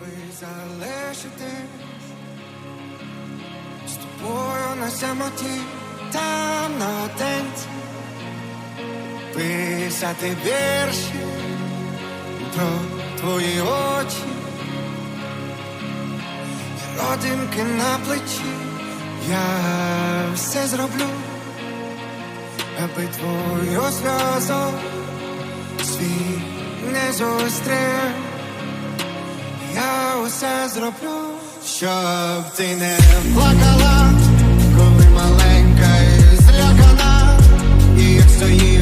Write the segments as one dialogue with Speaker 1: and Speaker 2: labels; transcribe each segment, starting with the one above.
Speaker 1: би залишити. З тобою на самоті там наодинці писати вірші про твої очі, родинки на плечі, я все зроблю, аби твою сльозу світ не зустрів. Я усе зроблю, щоб ти не плакала, коли маленька і злякана, і як стоїш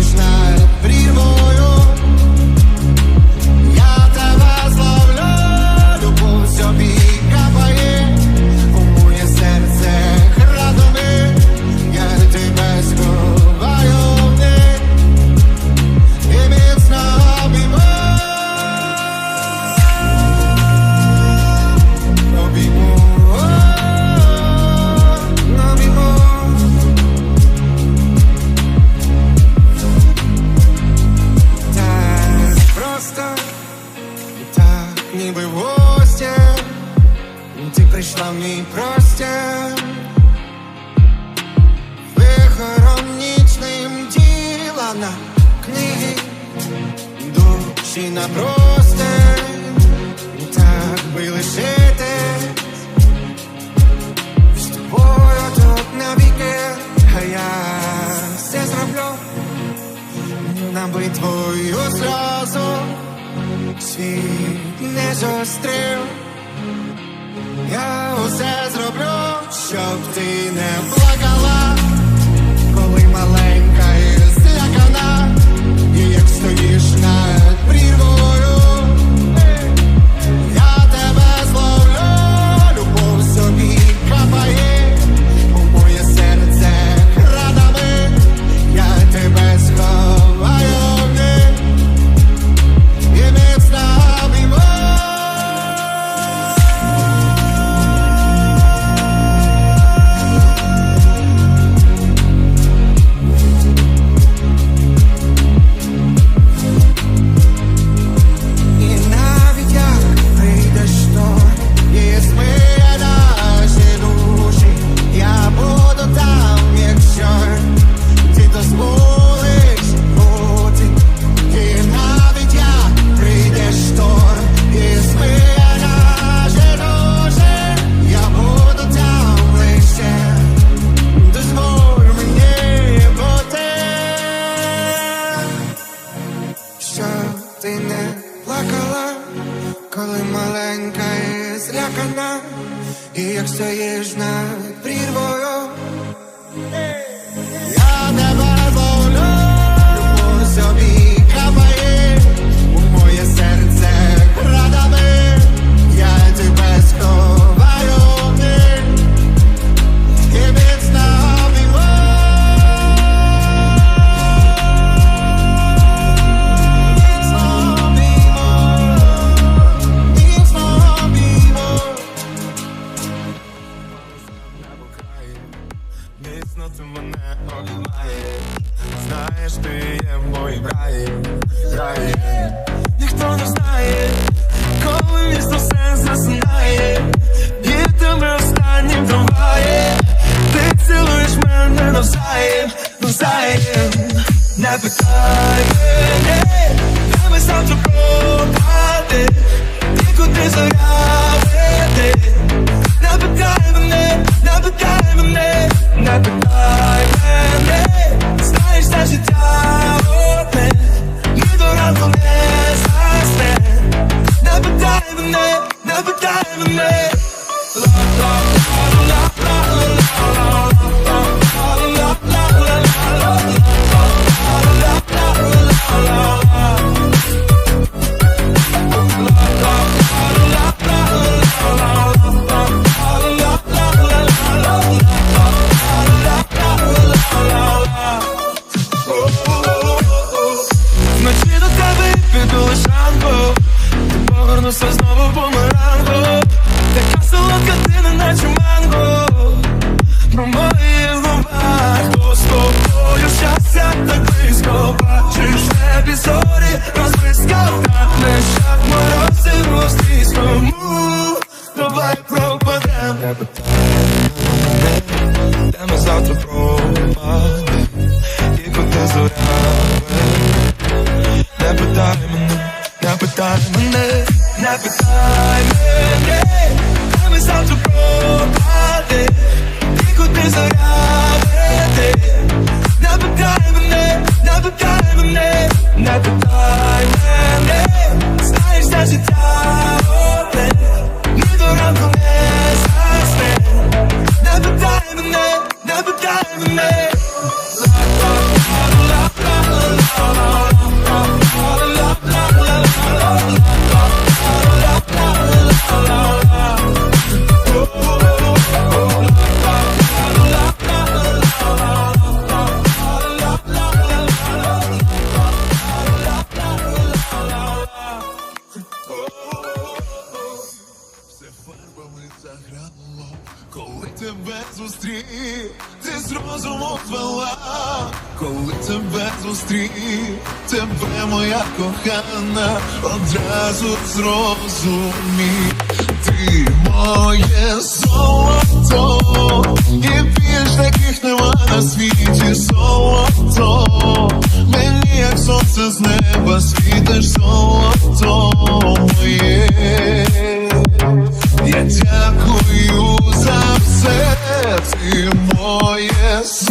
Speaker 1: аби твою сльозу світ не зустрів. Я усе зроблю, щоб ти не плакала, коли маленька і злякана, і як стоїш Міцно ти
Speaker 2: мене обіймаєш Знаєш, ти є моїм раї, раї. Ніхто не знає, коли місто все засинає. І тебе останнім триває Ти цілуєш мене навзаєм, навзаєм. Не питай мене, де ми завтра пропаде І куди зоря веде Не питай мене, не питай мене, не питай мене Знаєш, все знову помаранго Така солодка ти не наче манго. Про моє ломбахо З тобою щастя так близько. Бачиш небі зорі розблизька Так. Не шах морозив австрійському Давай пропадем. Де ми завтра пропадем І куди зоря Не питай мене, не питай мене? have a time Time is out to broke, I think. Dico tesoro мене
Speaker 3: одразу зрозумів ти моє золото, і більш таких нема на світі золото, мені як сонце з неба світиш золото моє. Я дякую за все, ти моє золото.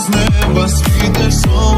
Speaker 3: з неба світиш
Speaker 2: сон.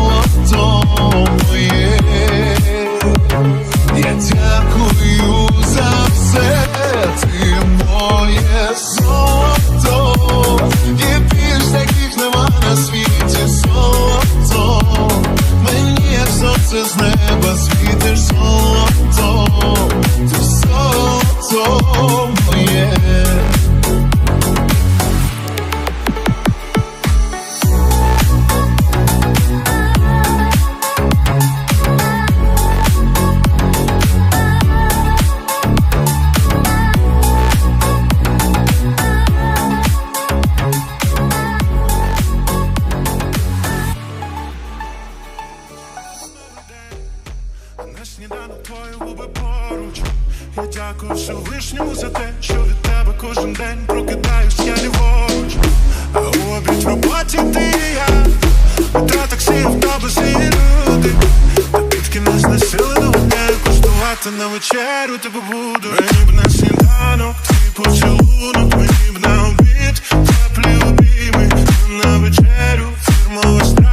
Speaker 2: пустії люди. Напітки нас насили до Куштувати на вечерю тебе буду. Мені б на сніданок, ти поцілунок. Мені б на обід, теплі обійми. На вечерю фірмова стежка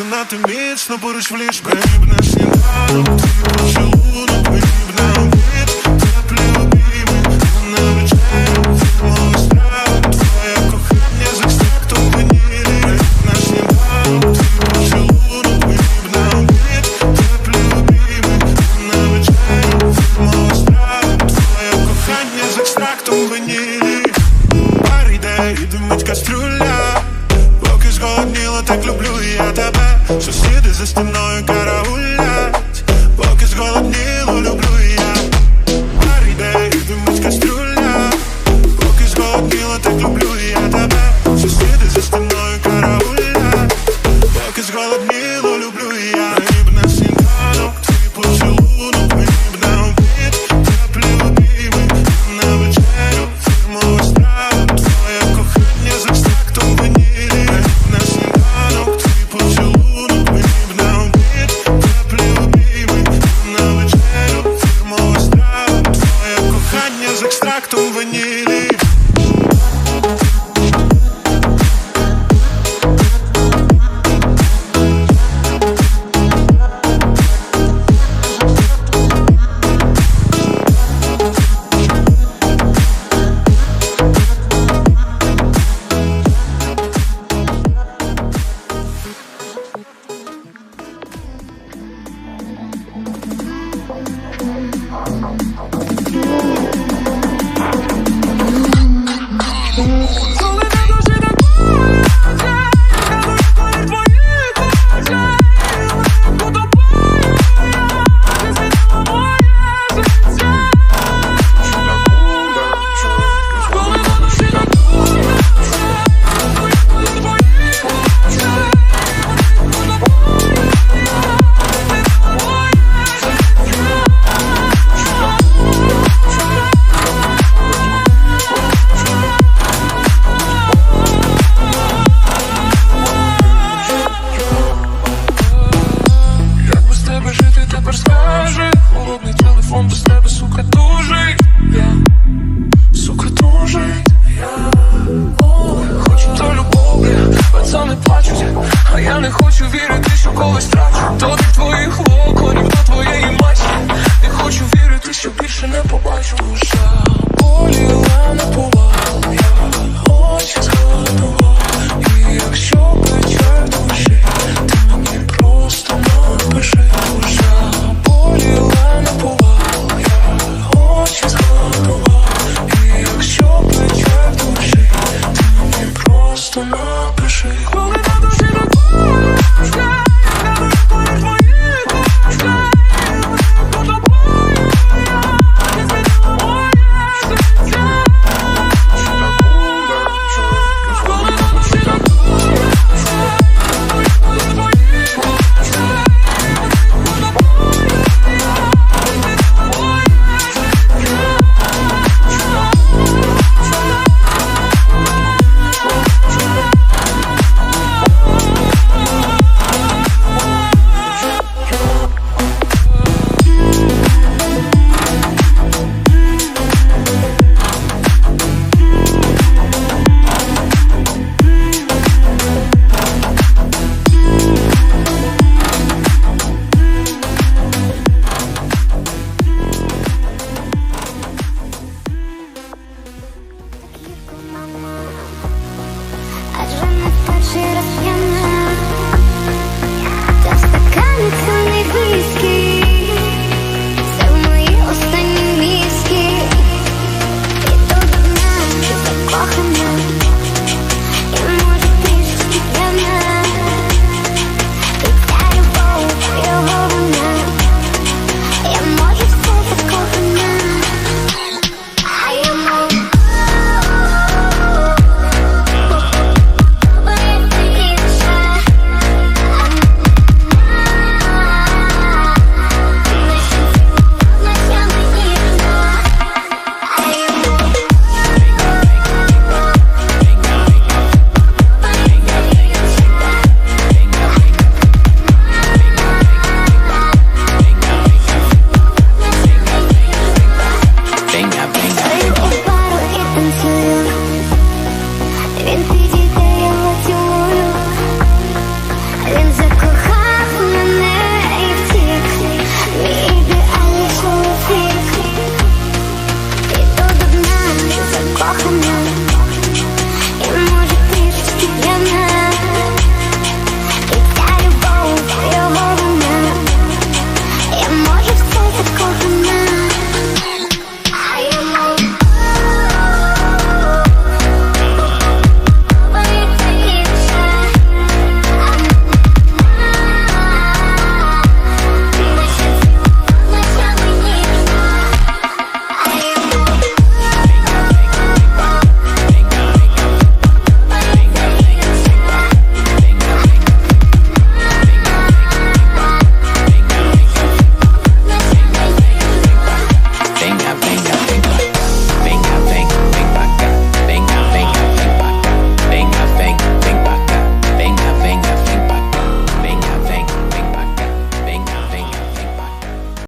Speaker 2: Засинати міцно поруч в ліж, бейб наш сніданок Ти почалунок, бейб на обід Теплі обійми, я на вечерю Мого страва, твоє кохання за стік, то ванілі Бейб наш сніданок Ти почалунок, бейб на обід Теплі обійми, я на вечерю Мого страва, твоє кохання за екстрактом ванілі Пар йде і димить кастрюля так люблю я тебе, сусіди за стіною
Speaker 4: карауль.
Speaker 5: 吹黄了大